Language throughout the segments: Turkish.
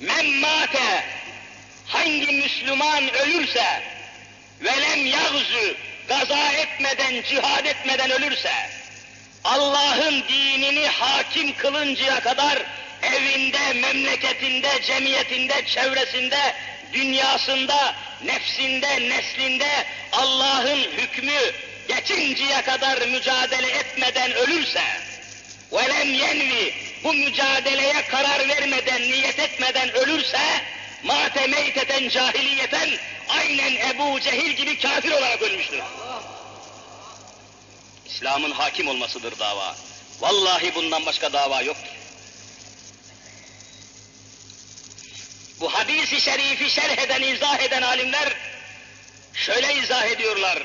Men hangi Müslüman ölürse velem yağzu gaza etmeden, cihad etmeden ölürse Allah'ın dinini hakim kılıncaya kadar evinde, memleketinde, cemiyetinde, çevresinde, dünyasında, nefsinde, neslinde Allah'ın hükmü geçinceye kadar mücadele etmeden ölürse velem yenvi bu mücadeleye karar vermeden, niyet etmeden ölürse mate meyteten cahiliyeten aynen Ebu Cehil gibi kafir olarak ölmüştür. İslam'ın hakim olmasıdır dava. Vallahi bundan başka dava yoktur. Bu hadisi şerifi şerh eden, izah eden alimler şöyle izah ediyorlar.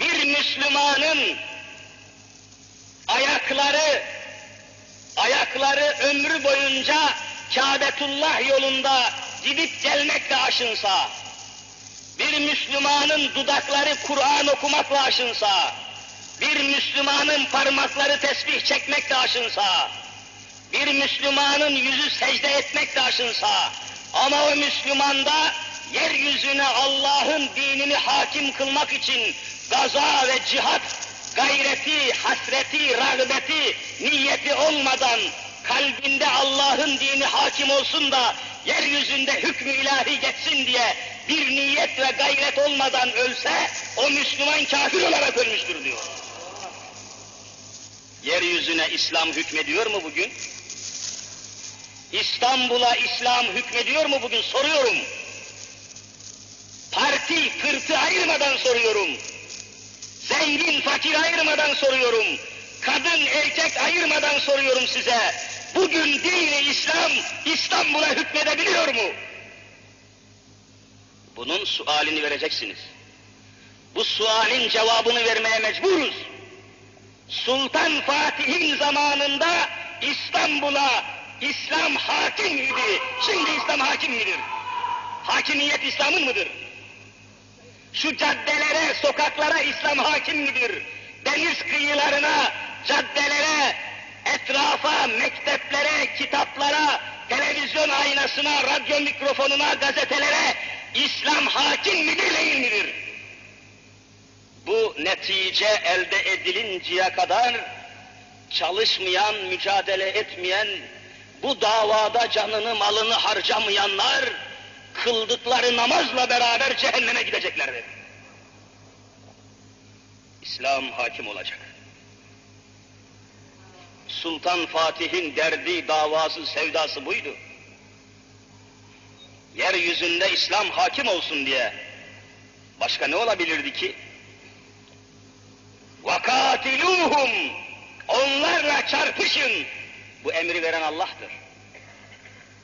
Bir Müslümanın ömrü boyunca Kâbetullah yolunda gidip gelmekle aşınsa, bir Müslümanın dudakları Kur'an okumakla aşınsa, bir Müslümanın parmakları tesbih çekmekle aşınsa, bir Müslümanın yüzü secde etmekle aşınsa, ama o Müslümanda yeryüzüne Allah'ın dinini hakim kılmak için gaza ve cihat gayreti, hasreti, rağbeti, niyeti olmadan kalbinde Allah'ın dini hakim olsun da yeryüzünde hükmü ilahi geçsin diye bir niyet ve gayret olmadan ölse o Müslüman kafir olarak ölmüştür diyor. Yeryüzüne İslam hükmediyor mu bugün? İstanbul'a İslam hükmediyor mu bugün soruyorum. Parti, pırtı ayırmadan soruyorum. Zengin, fakir ayırmadan soruyorum. Kadın, erkek ayırmadan soruyorum size. Bugün dini İslam İstanbul'a hükmedebiliyor mu? Bunun sualini vereceksiniz. Bu sualin cevabını vermeye mecburuz. Sultan Fatih'in zamanında İstanbul'a İslam hakim idi. Şimdi İslam hakim midir? Hakimiyet İslam'ın mıdır? Şu caddelere, sokaklara İslam hakim midir? Deniz kıyılarına, caddelere, etrafa, mekteplere, kitaplara, televizyon aynasına, radyo mikrofonuna, gazetelere İslam hakim midir, değil midir? Bu netice elde edilinceye kadar çalışmayan, mücadele etmeyen, bu davada canını malını harcamayanlar, kıldıkları namazla beraber cehenneme gideceklerdir. İslam hakim olacak. Sultan Fatih'in derdi, davası, sevdası buydu. Yeryüzünde İslam hakim olsun diye. Başka ne olabilirdi ki? وَقَاتِلُوهُمْ Onlarla çarpışın. Bu emri veren Allah'tır.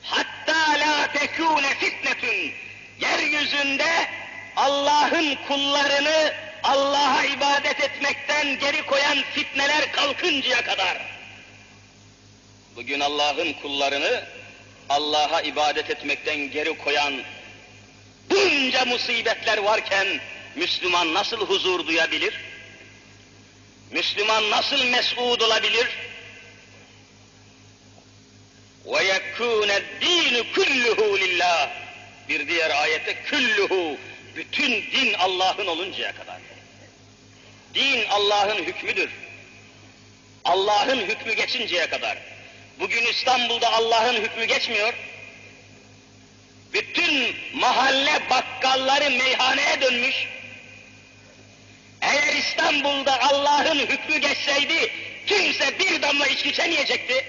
Hatta la tekune fitnetun. Yeryüzünde Allah'ın kullarını Allah'a ibadet etmekten geri koyan fitneler kalkıncaya kadar. Bugün Allah'ın kullarını Allah'a ibadet etmekten geri koyan bunca musibetler varken Müslüman nasıl huzur duyabilir? Müslüman nasıl mes'ud olabilir? وَيَكُونَ الدِّينُ كُلُّهُ لِلّٰهِ Bir diğer ayette külluhu, bütün din Allah'ın oluncaya kadar. Din Allah'ın hükmüdür. Allah'ın hükmü geçinceye kadar. Bugün İstanbul'da Allah'ın hükmü geçmiyor. Bütün mahalle bakkalları meyhaneye dönmüş. Eğer İstanbul'da Allah'ın hükmü geçseydi kimse bir damla içki içemeyecekti.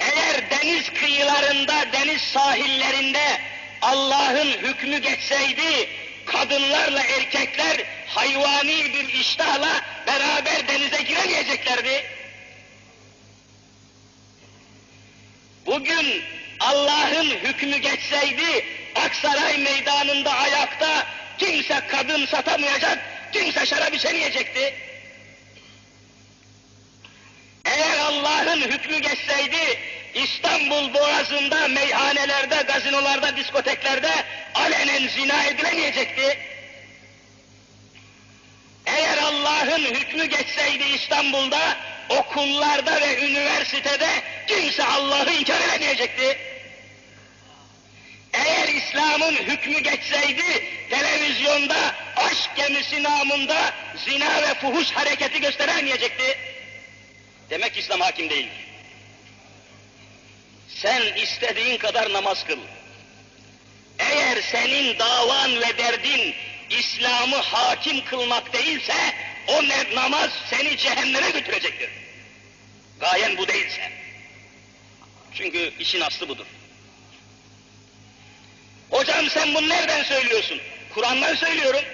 Eğer deniz kıyılarında, deniz sahillerinde Allah'ın hükmü geçseydi kadınlarla erkekler hayvani bir iştahla beraber denize giremeyeceklerdi. Bugün Allah'ın hükmü geçseydi Aksaray meydanında ayakta kimse kadın satamayacak, kimse şarap içemeyecekti. Eğer Allah'ın hükmü geçseydi İstanbul Boğazı'nda, meyhanelerde, gazinolarda, diskoteklerde alenen zina edilemeyecekti. Eğer Allah'ın hükmü geçseydi İstanbul'da okullarda ve üniversitede kimse Allah'ı inkar edemeyecekti. Eğer İslam'ın hükmü geçseydi, televizyonda aşk gemisi namında zina ve fuhuş hareketi gösteremeyecekti. Demek İslam hakim değildir. Sen istediğin kadar namaz kıl. Eğer senin davan ve derdin İslam'ı hakim kılmak değilse, o namaz seni cehenneme götürecektir. Gayen bu değilse. Çünkü işin aslı budur. Hocam sen bunu nereden söylüyorsun? Kur'an'dan söylüyorum.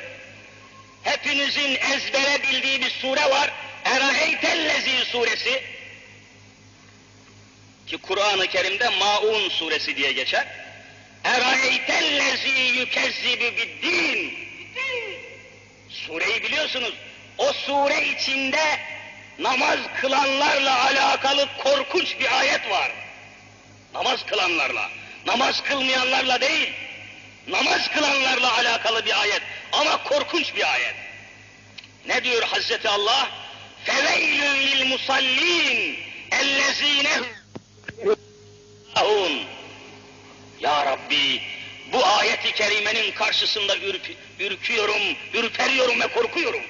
Hepinizin ezbere bildiği bir sure var. Eraeytellezi suresi. Ki Kur'an-ı Kerim'de Maun suresi diye geçer. Eraeytellezi yükezzibi biddin. Sureyi biliyorsunuz. O sure içinde namaz kılanlarla alakalı korkunç bir ayet var. Namaz kılanlarla. Namaz kılmayanlarla değil. Namaz kılanlarla alakalı bir ayet. Ama korkunç bir ayet. Ne diyor Hazreti Allah? فَوَيْلٌ لِلْمُصَلِّينَ اَلَّذ۪ينَ هُمْ Ya Rabbi, bu ayeti kerimenin karşısında ürp- ürküyorum, ürperiyorum ve korkuyorum.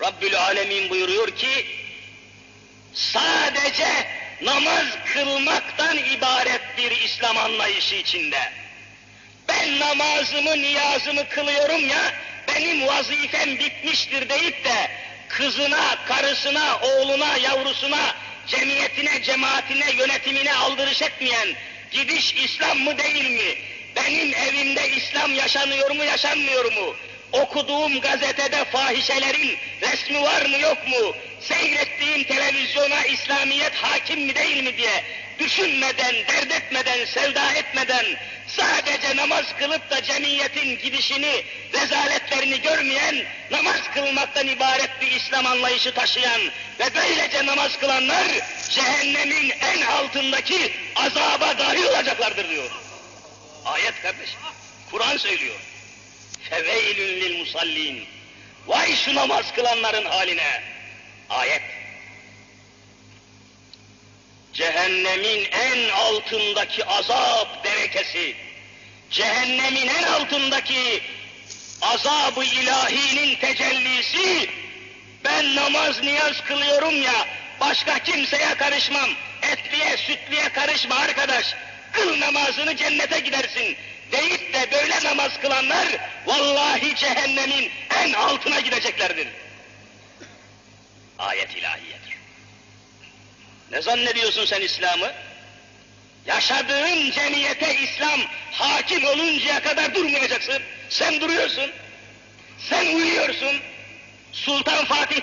Rabbül Alemin buyuruyor ki, sadece namaz kılmaktan ibaret bir İslam anlayışı içinde. Ben namazımı, niyazımı kılıyorum ya, benim vazifem bitmiştir deyip de kızına, karısına, oğluna, yavrusuna, cemiyetine, cemaatine, yönetimine aldırış etmeyen gidiş İslam mı değil mi? Benim evimde İslam yaşanıyor mu, yaşanmıyor mu? Okuduğum gazetede fahişelerin resmi var mı yok mu? Seyrettiğim televizyona İslamiyet hakim mi değil mi diye düşünmeden, dert etmeden, sevda etmeden, sadece namaz kılıp da cemiyetin gidişini, rezaletlerini görmeyen, namaz kılmaktan ibaret bir İslam anlayışı taşıyan ve böylece namaz kılanlar cehennemin en altındaki azaba dahil olacaklardır diyor. Ayet kardeşim. Kur'an söylüyor. Feveylün lil musallin. Vay şu namaz kılanların haline. Ayet. Cehennemin en altındaki azap derekesi, cehennemin en altındaki azabı ilahinin tecellisi, ben namaz niyaz kılıyorum ya, başka kimseye karışmam, etliye sütliye karışma arkadaş, kıl namazını cennete gidersin deyip de böyle namaz kılanlar, vallahi cehennemin en altına gideceklerdir. Ayet ilahiyedir. Ne zannediyorsun sen İslam'ı? Yaşadığın cemiyete İslam hakim oluncaya kadar durmayacaksın. Sen duruyorsun. Sen uyuyorsun. Sultan Fatih